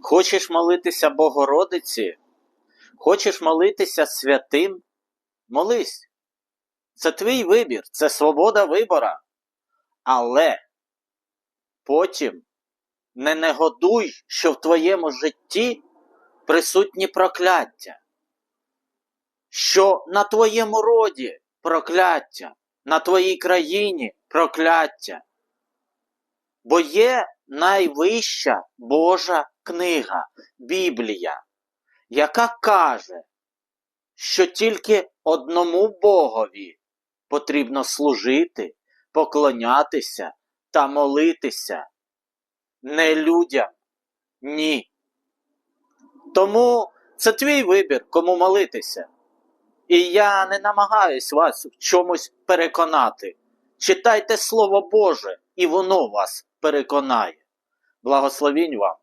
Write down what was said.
Хочеш молитися Богородиці? Хочеш молитися святим? Молись. Це твій вибір, це свобода вибора. Але потім не негодуй, що в твоєму житті присутні прокляття, що на твоєму роді прокляття, на твоїй країні прокляття. Бо є найвища Божа книга, Біблія, яка каже, що тільки одному Богові потрібно служити, поклонятися та молитися, не людям, ні. Тому це твій вибір, кому молитися. І я не намагаюсь вас в чомусь переконати. Читайте Слово Боже, і воно вас переконає. Благословінь вам